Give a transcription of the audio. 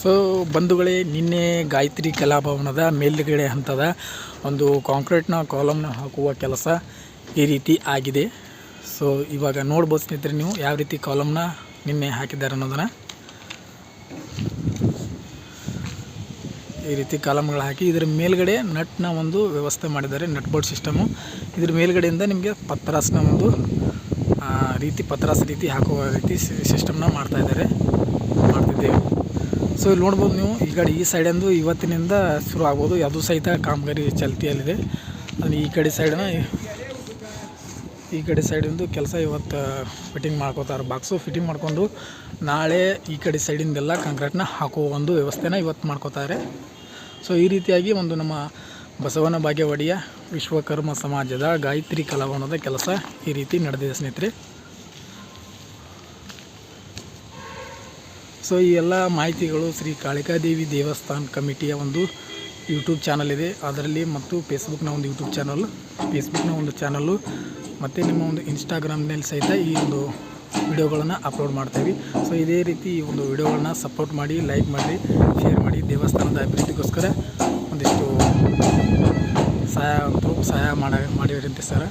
So ಬಂಧುಗಳೇ, ನಿನ್ನೆ ಗಾಯತ್ರಿ ಕಲಾಭವನದ ಮೇಲುಗಡೆ ಹಂತದ ಒಂದು ಕಾಂಕ್ರೀಟ್ನ ಕಾಲಮ್ನ ಹಾಕುವ ಕೆಲಸ ಈ ರೀತಿ ಆಗಿದೆ. ಸೊ ಇವಾಗ ನೋಡ್ಬೋದು ಸ್ನೇಹಿತರೆ ನೀವು ಯಾವ ರೀತಿ ಕಾಲಮ್ನ ನಿನ್ನೆ ಹಾಕಿದ್ದಾರೆ ಅನ್ನೋದನ್ನು. ಈ ರೀತಿ ಕಾಲಮ್ಗಳು ಹಾಕಿ ಇದರ ಮೇಲ್ಗಡೆ ನಟ್ನ ಒಂದು ವ್ಯವಸ್ಥೆ ಮಾಡಿದ್ದಾರೆ ನಟ್ ಬೋರ್ಡ್ ಸಿಸ್ಟಮು. ಇದ್ರ ಮೇಲ್ಗಡೆಯಿಂದ ನಿಮಗೆ ಪತ್ರಾಸನ ಒಂದು ರೀತಿ, ಪತ್ರಾಸ ರೀತಿ ಹಾಕುವ ರೀತಿ ಸಿಸ್ಟಮ್ನ ಮಾಡ್ತಾ ಇದ್ದಾರೆ. ಮಾಡ್ತಿದ್ದೇವೆ ಸೊ ಇಲ್ಲಿ ನೋಡ್ಬೋದು ನೀವು, ಈ ಕಡೆ ಈ ಸೈಡಂದು ಇವತ್ತಿನಿಂದ ಶುರು ಆಗ್ಬೋದು. ಅದು ಸಹಿತ ಕಾಮಗಾರಿ ಚಾಲ್ತಿಯಲ್ಲಿದೆ. ಅದು ಈ ಕಡೆ ಸೈಡನ್ನ ಈ ಕಡೆ ಸೈಡಿಂದು ಕೆಲಸ ಇವತ್ತು ಫಿಟ್ಟಿಂಗ್ ಮಾಡ್ಕೋತಾರೆ. ಬಾಕ್ಸು ಫಿಟ್ಟಿಂಗ್ ಮಾಡಿಕೊಂಡು ನಾಳೆ ಈ ಕಡೆ ಸೈಡಿಂದೆಲ್ಲ ಕಾಂಕ್ರೀಟ್ನ ಹಾಕುವ ಒಂದು ವ್ಯವಸ್ಥೆನ ಇವತ್ತು ಮಾಡ್ಕೋತಾರೆ. ಸೊ ಈ ರೀತಿಯಾಗಿ ಒಂದು ನಮ್ಮ ಬಸವನ ಬಾಗೇವಾಡಿಯ ವಿಶ್ವಕರ್ಮ ಸಮಾಜದ ಗಾಯತ್ರಿ ಕಲಾಭವನದ ಕೆಲಸ ಈ ರೀತಿ ನಡೆದಿದೆ ಸ್ನೇಹಿತರೆ. ಸೊ, ಈ ಎಲ್ಲ ಮಾಹಿತಿಗಳು ಶ್ರೀ ಕಾಳಿಕಾದೇವಿ ದೇವಸ್ಥಾನ ಕಮಿಟಿಯ ಒಂದು ಯೂಟ್ಯೂಬ್ ಚಾನಲ್ ಇದೆ. ಅದರಲ್ಲಿ ಮತ್ತು ಫೇಸ್ಬುಕ್ನ ಒಂದು ಯೂಟ್ಯೂಬ್ ಚಾನಲ್ ಫೇಸ್ಬುಕ್ನ ಒಂದು ಚಾನಲ್ಲು ಮತ್ತು ನಿಮ್ಮ ಒಂದು ಇನ್ಸ್ಟಾಗ್ರಾಮ್ನಲ್ಲಿ ಸಹಿತ ಈ ಒಂದು ವಿಡಿಯೋಗಳನ್ನು ಅಪ್ಲೋಡ್ ಮಾಡ್ತೀವಿ. ಸೊ ಇದೇ ರೀತಿ ಈ ಒಂದು ವಿಡಿಯೋಗಳನ್ನ ಸಪೋರ್ಟ್ ಮಾಡಿ ಲೈಕ್ ಮಾಡಿ ಶೇರ್ ಮಾಡಿ, ದೇವಸ್ಥಾನದ ಅಭಿವೃದ್ಧಿಗೋಸ್ಕರ ಒಂದಿಷ್ಟು ಸಹಾಯ ಅಂತ ಸಹಾಯ ಮಾಡಿ ಮಾಡಿರಂತೆ ಸರ್.